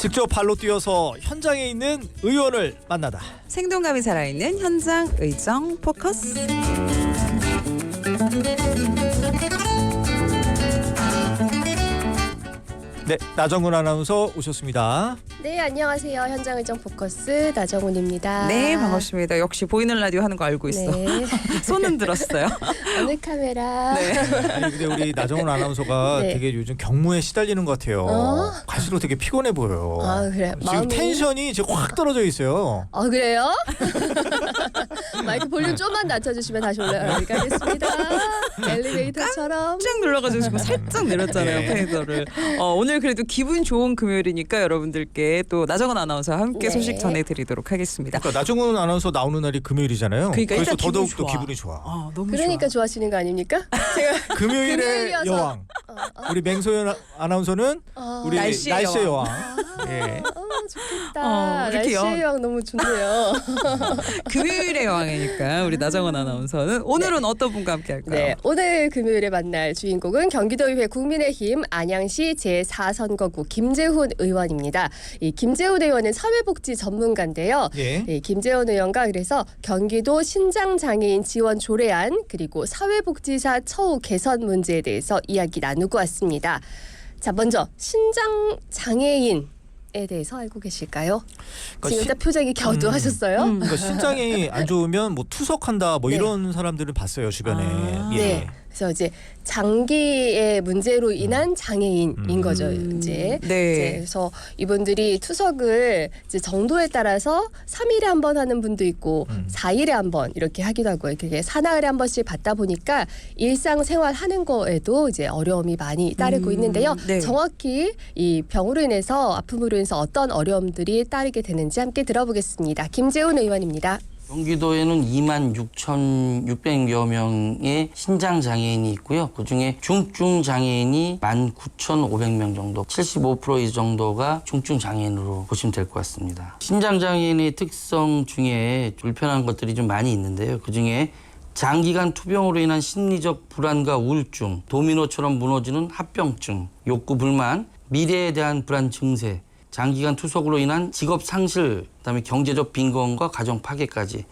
직접 발로 뛰어서 현장에 있는 의원을 만나다. 생동감이 살아있는 현장 의정 포커스. 네, 나정근 아나운서 오셨습니다. 네, 안녕하세요. 현장 의정 포커스 나정훈입니다. 네 반갑습니다. 역시 보이는 라디오 하는 거 알고 있어. 네. 손은 들었어요. 어느 카메라? 네. 아니 근데 우리 나정근 아나운서가 네. 되게 요즘 경무에 시달리는 것 같아요. 어? 갈수록 되게 피곤해 보여요. 아, 그래. 지금 마음이- 텐션이 지금 확 떨어져 있어요. 아 그래요? 마이크 볼륨 좀만 낮춰주시면 다시 올라가겠습니다. 엘리베이터처럼. 쫙 눌러가지고 지금 살짝 내렸잖아요 네. 페이더를. 어, 오늘 그래도 기분 좋은 금요일이니까 여러분들께 또 나정원 아나운서와 함께 네. 소식 전해드리도록 하겠습니다. 그러니까 나정근 아나운서 나오는 날이 금요일이잖아요. 그러니까 래서 일단 더더욱 또 좋아. 기분이 좋아. 아 너무 그러니까 좋아. 좋아 하시는 거 아닙니까? 제가 금요일의 금요일이어서. 여왕. 어, 어, 우리 맹소연 아나운서는 어. 우리 날씨의 날씨의, 여왕. 여왕. 예. 어, 좋겠다. 어, 이렇게 날씨의 여- 여왕 너무 좋네요. 금요일의 여왕이니까 우리 나정원 아나운서는 오늘은 어떤 분과 함께 할까요? 네, 오늘 금요일에 만날 주인공은 경기도의회 국민의힘 안양시 제4선거구 김재훈 의원입니다. 이 김재훈 의원은 사회복지 전문가인데요. 예. 네, 김재원 의원과 그래서 경기도 신장 장애인 지원 조례안 그리고 사회복지사 처우 개선 문제에 대해서 이야기 나누고 왔습니다. 자, 먼저 신장 장애인 에 대해서 알고 계실까요? 그러니까 지금 신- 딱 표정이 겨우도하셨어요. 음. 그러니까 신장이 안 좋으면 뭐 투석한다 뭐 네. 이런 사람들은 봤어요 주변에. 아. 예. 네. 그래서 이제 장기의 문제로 인한 장애인인 음. 거죠. 음, 이제. 네. 이제 그래서 이분들이 투석을 이제 정도에 따라서 3일에 한 번 하는 분도 있고 음. 4일에 한 번 이렇게 하기도 하고 그게 사나흘에 한 번씩 받다 보니까 일상 생활 하는 거에도 이제 어려움이 많이 따르고 음, 있는데요. 네. 정확히 이 병으로 인해서 아픔으로 인해서 어떤 어려움들이 따르게 되는지 함께 들어보겠습니다. 김재훈 의원입니다. 경기도에는 2만 6,600여 명의 신장 장애인이 있고요. 그중에 중증 장애인이 1만 9,500명 정도, 75%이 정도가 중증 장애인으로 보시면 될 것 같습니다. 신장 장애인의 특성 중에 불편한 것들이 좀 많이 있는데요. 그중에 장기간 투병으로 인한 심리적 불안과 우울증, 도미노처럼 무너지는 합병증, 욕구 불만, 미래에 대한 불안 증세, 장기간 투석으로 인한 직업 상실, 그다음에 경제적 빈곤과 가정 파괴까지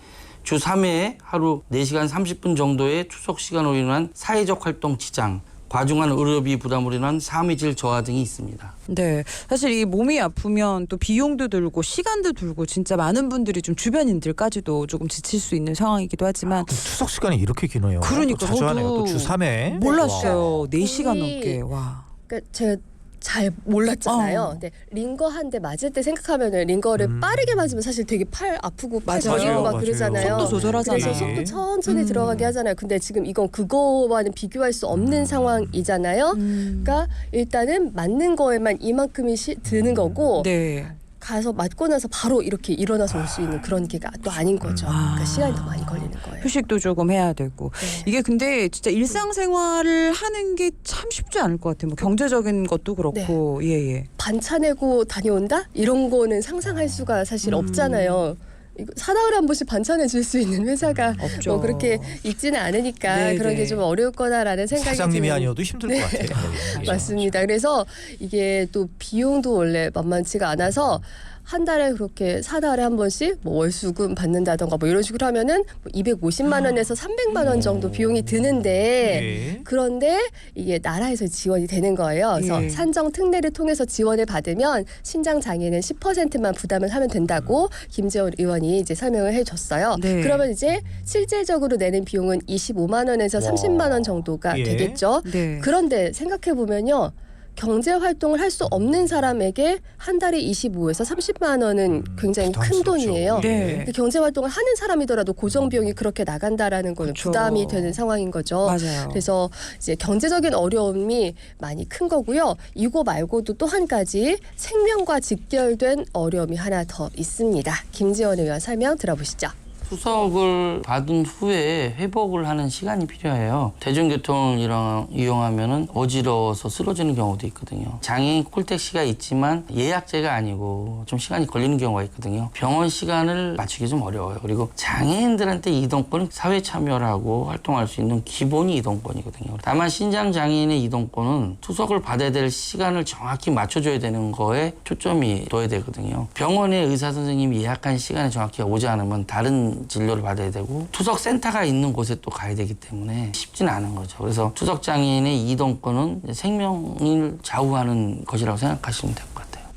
주 3회에 하루 4시간 30분 정도의 투석 시간으로 인한 사회적 활동 지장, 과중한 의료비 부담으로 인한 삶의 저하 등이 있습니다. 네, 사실 이 몸이 아프면 또 비용도 들고 시간도 들고 진짜 많은 분들이 좀 주변인들까지도 조금 지칠 수 있는 상황이기도 하지만 그럼 투석 시간이 이렇게 기네요. 그러니까 또 자주 하네요. 또주 3회. 몰랐어요. 네 시간 거의- 넘게 와. 그러니까 제가 잘 몰랐잖아요. 어. 근데 링거 한 대 맞을 때 생각하면은 링거를 음. 빠르게 맞으면 사실 되게 팔 아프고 팔 맞아요. 저리고 막 맞아요. 그러잖아요. 속도 조절하잖아요. 그래서 속도 천천히 음. 들어가게 하잖아요. 근데 지금 이건 그거와는 비교할 수 없는 음. 상황이잖아요. 음. 그러니까 일단은 맞는 거에만 이만큼이 시, 드는 거고 네. 가서 맞고 나서 바로 이렇게 일어나서 올 수 있는 그런 게또 아닌 거죠. 아. 그러니까 시간이 더 많이 걸리는 거예요. 휴식도 조금 해야 되고 네. 이게 근데 진짜 일상생활을 하는 게 참 쉽지 않을 것 같아요. 뭐 경제적인 것도 그렇고 네. 예예. 반차 내고 다녀온다? 이런 거는 상상할 수가 사실 음. 없잖아요. 이거 사나흘에 한 번씩 반찬해 줄 수 있는 회사가 없죠. 뭐 그렇게 있지는 않으니까 네, 그런 네. 게좀 어려울 거다라는 생각이 사장님이 드는- 아니어도 힘들 것 같아요. 예. 맞습니다. 그래서 이게 또 비용도 원래 만만치가 않아서 한 달에 그렇게 사달에 한 번씩 뭐 월수금 받는다던가 뭐 이런 식으로 하면은 뭐 250만 원에서 300만 원 정도 비용이 드는데 예. 그런데 이게 나라에서 지원이 되는 거예요. 그래서 예. 산정 특례를 통해서 지원을 받으면 신장 장애는 10%만 부담을 하면 된다고 김재원 의원이 이제 설명을 해줬어요. 네. 그러면 이제 실제적으로 내는 비용은 25만 원에서 와. 30만 원 정도가 예. 되겠죠. 네. 그런데 생각해 보면요. 경제 활동을 할 수 없는 사람에게 한 달에 25에서 30만 원은 음, 굉장히 큰 부담스럽죠. 돈이에요. 네. 근데 경제 활동을 하는 사람이더라도 고정 비용이 그렇게 나간다라는 거는 그쵸. 부담이 되는 상황인 거죠. 맞아요. 그래서 이제 경제적인 어려움이 많이 큰 거고요. 이거 말고도 또 한 가지 생명과 직결된 어려움이 하나 더 있습니다. 김지원 의원 설명 들어보시죠. 투석을 받은 후에 회복을 하는 시간이 필요해요. 대중교통을 이용- 이용하면은 어지러워서 쓰러지는 경우도 있거든요. 장애인 콜택시가 있지만 예약제가 아니고 좀 시간이 걸리는 경우가 있거든요. 병원 시간을 맞추기 좀 어려워요. 그리고 장애인들한테 이동권은 사회 참여를 하고 활동할 수 있는 기본이 이동권이거든요. 다만 신장 장애인의 이동권은 투석을 받아야 될 시간을 정확히 맞춰줘야 되는 거에 초점이 둬야 되거든요. 병원에 의사 선생님이 예약한 시간에 정확히 오지 않으면 다른 진료를 받아야 되고 투석 센터가 있는 곳에 또 가야 되기 때문에 쉽지는 않은 거죠. 그래서 투석 장애인의 이동권은 생명을 좌우하는 것이라고 생각하시면 될 것 같아요.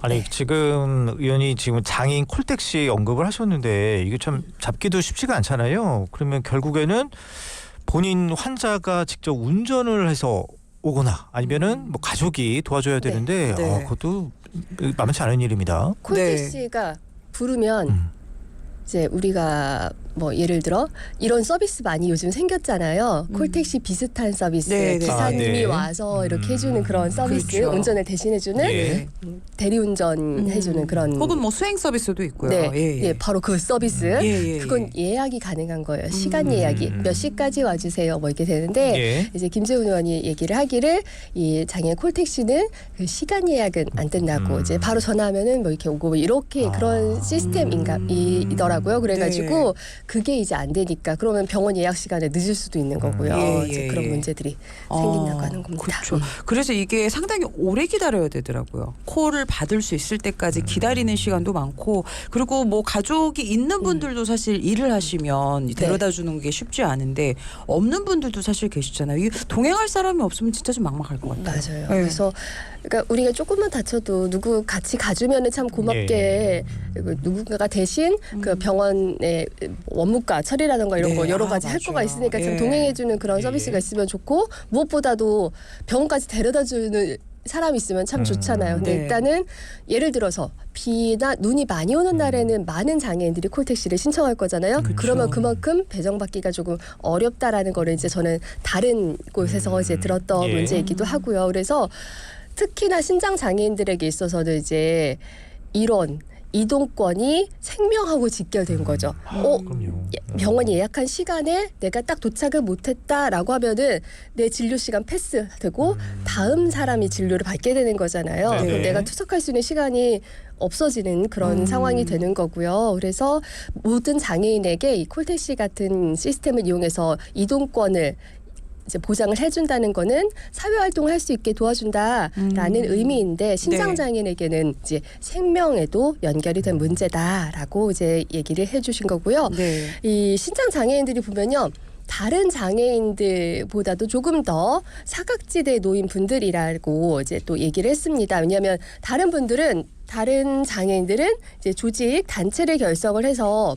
아니 지금 의원이 지금 장애인 콜택시 언급을 하셨는데 이게 참 잡기도 쉽지가 않잖아요. 그러면 결국에는 본인 환자가 직접 운전을 해서 오거나 아니면은 뭐 가족이 도와줘야 네. 되는데 네. 어, 그것도 만만치 않은 일입니다. 콜택시가 부르면 음. 이제 우리가 뭐 예를 들어 이런 서비스 많이 요즘 생겼잖아요. 콜택시 비슷한 서비스 네, 네. 기사님이 아, 네. 와서 이렇게 음. 해주는 그런 서비스 그렇죠. 운전을 대신해주는 예. 대리운전 음. 해주는 그런 혹은 뭐 수행 서비스도 있고요. 네, 예, 예. 예, 바로 그 서비스. 예, 예, 그건 예. 예약이 가능한 거예요. 시간 음. 예약이 몇 시까지 와주세요. 뭐 이렇게 되는데 예. 이제 김재훈 의원이 얘기를 하기를 이 장애 콜택시는 그 시간 예약은 안 된다고 음. 이제 바로 전화하면은 뭐 이렇게 오고 뭐 이렇게 아. 그런 시스템인가 이더라 고요. 그래가지고 네. 그게 이제 안 되니까 그러면 병원 예약 시간에 늦을 수도 있는 거고요. 음. 예, 이제 예, 그런 예. 문제들이 생긴다고 어, 하는 겁니다. 그렇죠. 그래서 이게 상당히 오래 기다려야 되더라고요. 콜을 받을 수 있을 때까지 기다리는 시간도 많고 그리고 뭐 가족이 있는 분들도 사실 일을 하시면 데려다 주는 게 쉽지 않은데 없는 분들도 사실 계시잖아요. 이 동행할 사람이 없으면 진짜 좀 막막할 것 같아요. 맞아요. 네. 그래서 그러니까 우리가 조금만 다쳐도 누구 같이 가주면은 참 고맙게 예. 그 누군가가 대신 그 음. 병원의 원무과 처리라든가 이런 네. 거 여러 아, 가지 할 거가 맞아요. 있으니까 참 예. 동행해주는 그런 예. 서비스가 있으면 좋고 무엇보다도 병원까지 데려다주는 사람이 있으면 참 음. 좋잖아요. 근데 네. 일단은 예를 들어서 비나 눈이 많이 오는 날에는 많은 장애인들이 콜택시를 신청할 거잖아요. 그렇죠. 그러면 그만큼 배정받기가 조금 어렵다라는 거를 이제 저는 다른 곳에서 음. 이제 들었던 예. 문제이기도 하고요. 그래서 특히나 신장 장애인들에게 있어서는 이제 이런 이동권이 생명하고 직결된 거죠. 어, 그럼요. 예, 병원 예약한 시간에 내가 딱 도착을 못했다라고 하면은 내 진료 시간 패스되고 다음 사람이 진료를 받게 되는 거잖아요. 네네. 그럼 내가 투석할 수 있는 시간이 없어지는 그런 음. 상황이 되는 거고요. 그래서 모든 장애인에게 이 콜택시 같은 시스템을 이용해서 이동권을 이제 보장을 해준다는 거는 사회 활동을 할 수 있게 도와준다라는 음. 의미인데 신장 네. 장애인에게는 이제 생명에도 연결이 된 문제다라고 이제 얘기를 해주신 거고요. 네. 이 신장 장애인들이 보면요. 다른 장애인들보다도 조금 더 사각지대에 놓인 분들이라고 이제 또 얘기를 했습니다. 왜냐하면 다른 분들은 다른 장애인들은 이제 조직 단체를 결성을 해서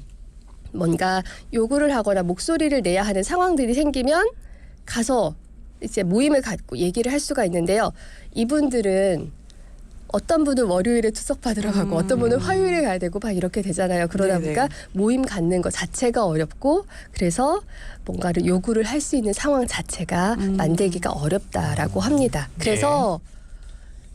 뭔가 요구를 하거나 목소리를 내야 하는 상황들이 생기면 가서 이제 모임을 갖고 얘기를 할 수가 있는데요. 이분들은 어떤 분은 월요일에 투석 받으러 가고 음. 어떤 분은 화요일에 가야 되고 막 이렇게 되잖아요. 그러다 네네. 보니까 모임 갖는 것 자체가 어렵고 그래서 뭔가를 요구를 할 수 있는 상황 자체가 음. 만들기가 어렵다라고 합니다. 그래서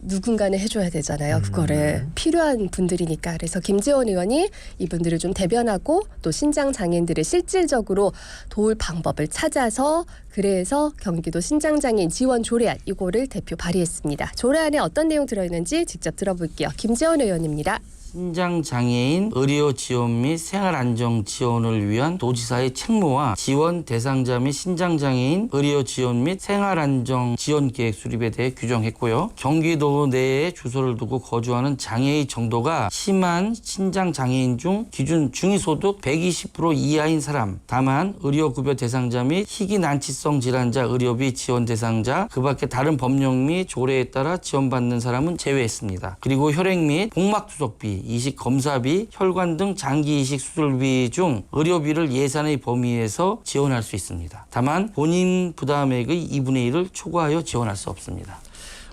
누군가는 해줘야 되잖아요. 그거를 필요한 분들이니까. 그래서 김재원 의원이 이분들을 좀 대변하고 또 신장 장애인들을 실질적으로 도울 방법을 찾아서 그래서 경기도 신장 장애인 지원 조례안 이거를 대표 발의했습니다. 조례안에 어떤 내용 들어있는지 직접 들어볼게요. 김재원 의원입니다. 신장 장애인 의료 지원 및 생활 안정 지원을 위한 도지사의 책무와 지원 대상자 및 신장 장애인 의료 지원 및 생활 안정 지원 계획 수립에 대해 규정했고요. 경기도 내에 주소를 두고 거주하는 장애의 정도가 심한 신장 장애인 중 기준 중위소득 120% 이하인 사람, 다만 의료급여 대상자 및 희귀 난치성 질환자 의료비 지원 대상자, 그 밖에 다른 법령 및 조례에 따라 지원받는 사람은 제외했습니다. 그리고 혈액 및 복막 투석비, 이식 검사비, 혈관 등 장기 이식 수술비 중 의료비를 예산의 범위에서 지원할 수 있습니다. 다만 본인 부담액의 2분의 1을 초과하여 지원할 수 없습니다.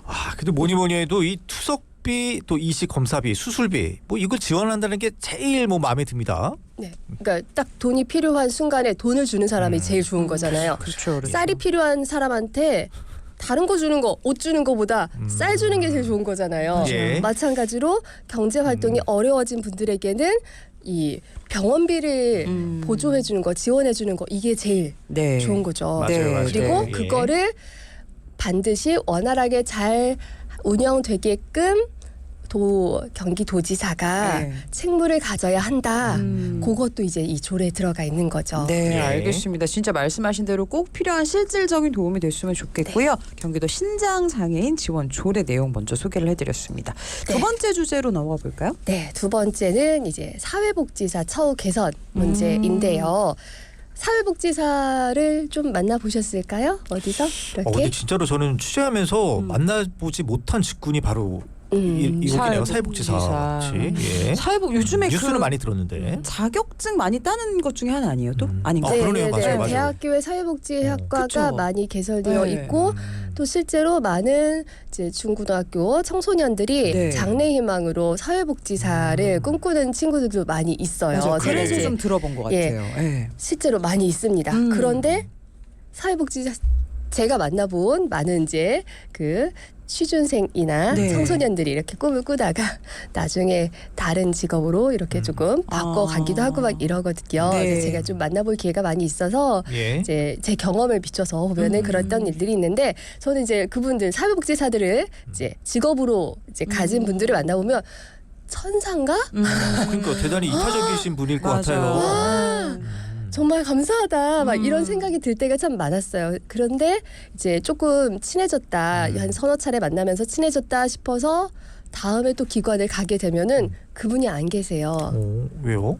아, 근데 뭐니 뭐니 해도 이 투석비 또 이식 검사비, 수술비 뭐 이걸 지원한다는 게 제일 뭐 마음에 듭니다. 네, 그러니까 딱 돈이 필요한 순간에 돈을 주는 사람이 음. 제일 좋은 거잖아요. 그렇죠. 그렇죠. 쌀이 필요한 사람한테 다른 거 주는 거, 옷 주는 거보다 쌀 주는 게 제일 좋은 거잖아요. 예. 마찬가지로 경제 활동이 어려워진 분들에게는 이 병원비를 음. 보조해 주는 거, 지원해 주는 거 이게 제일 네. 좋은 거죠. 맞아요, 네, 맞아요. 그리고 예. 그거를 반드시 원활하게 잘 운영되게끔 도 경기도지사가 네. 책무를 가져야 한다. 음. 그것도 이제 이 조례에 들어가 있는 거죠. 네, 예. 알겠습니다. 진짜 말씀하신 대로 꼭 필요한 실질적인 도움이 됐으면 좋겠고요. 경기도 신장 장애인 지원 조례 내용 먼저 소개를 해드렸습니다. 두 네. 번째 주제로 넘어가 볼까요? 네, 두 번째는 이제 사회복지사 처우 개선 문제인데요. 사회복지사를 좀 만나 보셨을까요? 어디서 어, 이렇게? 근데 진짜로 저는 취재하면서 음. 만나보지 못한 직군이 바로 이, 음. 이거네요. 사회복지사. 사회복지사지. 예. 사회복 요즘에 뉴스는 그 많이 들었는데. 자격증 많이 따는 것 중에 하나 아니에요? 또 음. 아닌가? 아, 그러네요. 맞아요, 맞아요. 대학교의 사회복지학과가 그쵸. 많이 개설되어 네. 있고 음. 또 실제로 많은 이제 중고등학교 청소년들이 네. 장래희망으로 사회복지사를 음. 꿈꾸는 친구들도 많이 있어요. 맞아요. 그래서 이제 좀 들어본 것 예. 같아요. 예. 실제로 많이 있습니다. 음. 그런데 사회복지사 제가 만나본 많은 이제 그 취준생이나 네. 청소년들이 이렇게 꿈을 꾸다가 나중에 다른 직업으로 이렇게 음. 조금 바꿔가기도 아. 하고 막 이러거든요. 네. 그래서 제가 좀 만나볼 기회가 많이 있어서 예. 이제 제 경험을 비춰서 보면은 음. 그랬던 일들이 있는데 저는 이제 그분들 사회복지사들을 이제 직업으로 이제 가진 음. 분들을 만나보면 천상가 음. 그러니까 대단히 이타적이신 분일 것 맞아. 같아요. 와. 음. 정말 감사하다 막 음. 이런 생각이 들 때가 참 많았어요. 그런데 이제 조금 친해졌다 음. 한 서너 차례 만나면서 친해졌다 싶어서 다음에 또 기관을 가게 되면은 그분이 안 계세요. 어, 왜요?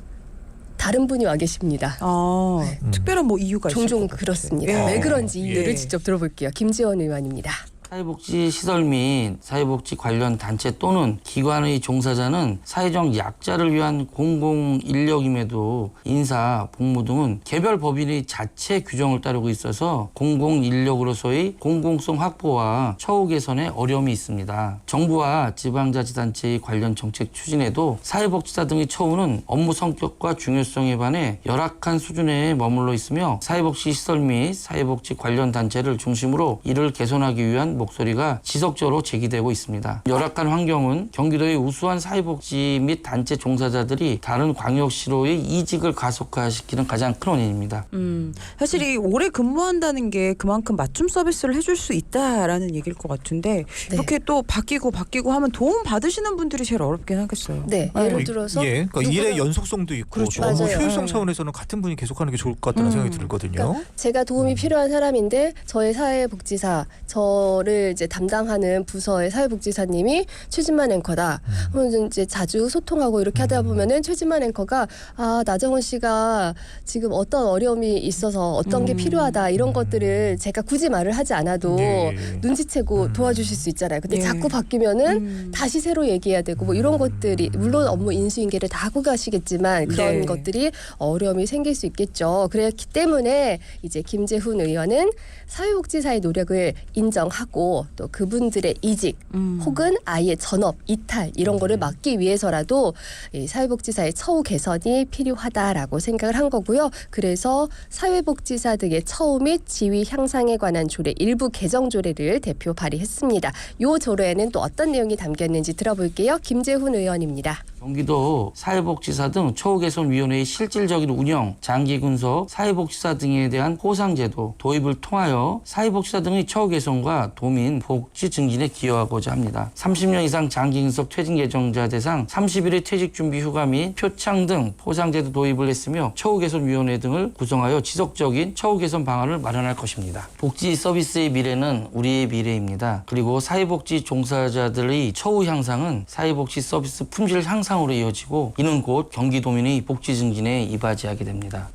다른 분이 와 계십니다. 아, 음. 특별한 뭐 이유가 있을 종종 것 같아요. 그렇습니다. 예. 왜 그런지 이유를 예. 직접 들어볼게요. 김지원 의원입니다. 사회복지 시설 및 사회복지 관련 단체 또는 기관의 종사자는 사회적 약자를 위한 공공 인력임에도 인사, 복무 등은 개별 법인의 자체 규정을 따르고 있어서 공공 인력으로서의 공공성 확보와 처우 개선에 어려움이 있습니다. 정부와 지방자치단체의 관련 정책 추진에도 사회복지사 등의 처우는 업무 성격과 중요성에 반해 열악한 수준에 머물러 있으며 사회복지 시설 및 사회복지 관련 단체를 중심으로 이를 개선하기 위한 목소리가 지속적으로 제기되고 있습니다. 열악한 환경은 경기도의 우수한 사회복지 및 단체 종사자들이 다른 광역시로의 이직을 가속화시키는 가장 큰 원인입니다. 음, 사실 이 오래 근무한다는 게 그만큼 맞춤 서비스를 해줄 수 있다라는 얘기일 것 같은데 네. 이렇게 또 바뀌고 바뀌고 하면 도움 받으시는 분들이 제일 어렵긴 하겠어요. 네, 네. 예를 들어서 예, 그러니까 일의 연속성도 있고 그렇죠. 맞아요. 효율성 네. 차원에서는 같은 분이 계속하는 게 좋을 것 같다는 음. 생각이 들거든요. 그러니까 제가 도움이 필요한 사람인데 저의 사회복지사 저를 이제 담당하는 부서의 사회복지사님이 최진만 앵커다. 그러면 이제 자주 소통하고 이렇게 하다 음. 보면은 최진만 앵커가 아 나정원 씨가 지금 어떤 어려움이 있어서 어떤 게 음. 필요하다 이런 음. 것들을 제가 굳이 말을 하지 않아도 예. 눈치채고 음. 도와주실 수 있잖아요. 근데 예. 자꾸 바뀌면은 음. 다시 새로 얘기해야 되고 뭐 이런 음. 것들이 물론 업무 인수인계를 다 하고 가시겠지만 그런 네. 것들이 어려움이 생길 수 있겠죠. 그렇기 때문에 이제 김재훈 의원은 사회복지사의 노력을 인정하고 또 그분들의 이직 음. 혹은 아예 전업 이탈 이런 거를 막기 위해서라도 이 사회복지사의 처우 개선이 필요하다라고 생각을 한 거고요. 그래서 사회복지사 등의 처우 및 지위 향상에 관한 조례 일부 개정 조례를 대표 발의했습니다. 요 조례에는 또 어떤 내용이 담겼는지 들어볼게요. 김재훈 의원입니다. 경기도 사회복지사 등 처우개선위원회의 실질적인 운영, 장기 군속, 사회복지사 등에 대한 보상제도 도입을 통하여 사회복지사 등의 처우 개선과 도민 복지 증진에 기여하고자 합니다. 30년 이상 장기 근속 퇴직 예정자 대상 30일의 퇴직 준비 휴가 및 표창 등 보상제도 도입을 했으며 처우개선위원회 등을 구성하여 지속적인 처우 개선 방안을 마련할 것입니다. 복지 서비스의 미래는 우리의 미래입니다. 그리고 사회복지 종사자들의 처우 향상은 사회복지 서비스 품질 향상 으로 이어지고 이는 곧 경기도민의 복지 증진에 이바지하게 됩니다.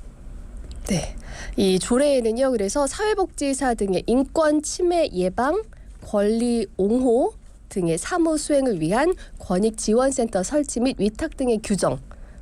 네. 이 조례에는요. 그래서 사회복지사 등의 인권 침해 예방, 권리 옹호 등의 사무 수행을 위한 권익 지원센터 설치 및 위탁 등의 규정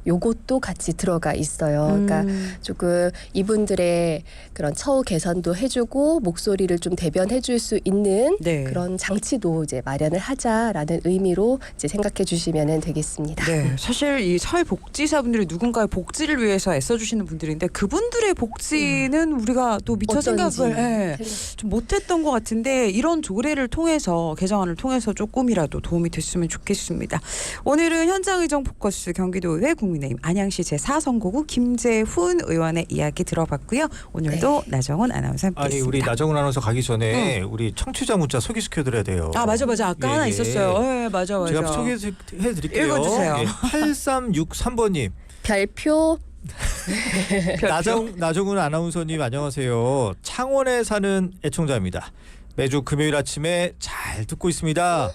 요것도 같이 들어가 있어요. 그러니까 음. 조금 이분들의 그런 처우 개선도 해주고 목소리를 좀 대변해줄 수 있는 네. 그런 장치도 이제 마련을 하자라는 의미로 이제 생각해 주시면 되겠습니다. 네, 사실 이 사회복지사분들이 누군가의 복지를 위해서 애써주시는 분들인데 그분들의 복지는 우리가 또 미처 어떤지 생각을 예, 좀 못했던 것 같은데 이런 조례를 통해서 개정안을 통해서 조금이라도 도움이 됐으면 좋겠습니다. 오늘은 현장 의정 포커스 경기도의회 국민 국민의힘 안양시 제4선거구 김재훈 의원의 이야기 들어봤고요. 오늘도 나정원 아나운서 아니 함께했습니다. 우리 나정훈 아나운서 가기 전에 우리 청취자 문자 소개시켜드려야 돼요. 아 맞아 맞아 아까 예, 하나 예. 있었어요. 예, 맞아 맞아. 제가 소개해드릴게요. 읽어주세요. 8363번님 별표 나정 나정훈 아나운서님 안녕하세요. 창원에 사는 애청자입니다. 매주 금요일 아침에 잘 듣고 있습니다.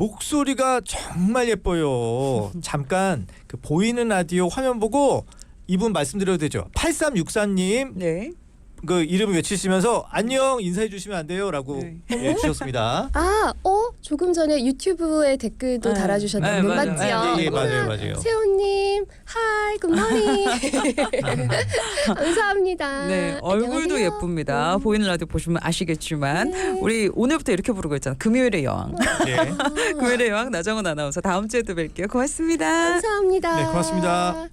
목소리가 정말 예뻐요. 잠깐 그 보이는 라디오 화면 보고 이분 말씀드려도 되죠. 8364님 네. 그 이름 외치시면서 안녕 인사해 주시면 안 돼요 라고 네. 예, 주셨습니다. 아, 어? 조금 전에 유튜브에 댓글도 네. 달아주셨는데 네, 맞아요. 맞지요? 예, 예, 맞아요, 맞아요. 세훈님, 하이, 굿모닝. 감사합니다. 네, 얼굴도 안녕하세요. 예쁩니다. 보이는 라디오 보시면 아시겠지만 우리 오늘부터 이렇게 부르고 있잖아. 금요일의 여왕. 예. 금요일의 여왕 나정원 아나운서 다음 주에도 뵐게요. 고맙습니다. 감사합니다. 네, 고맙습니다.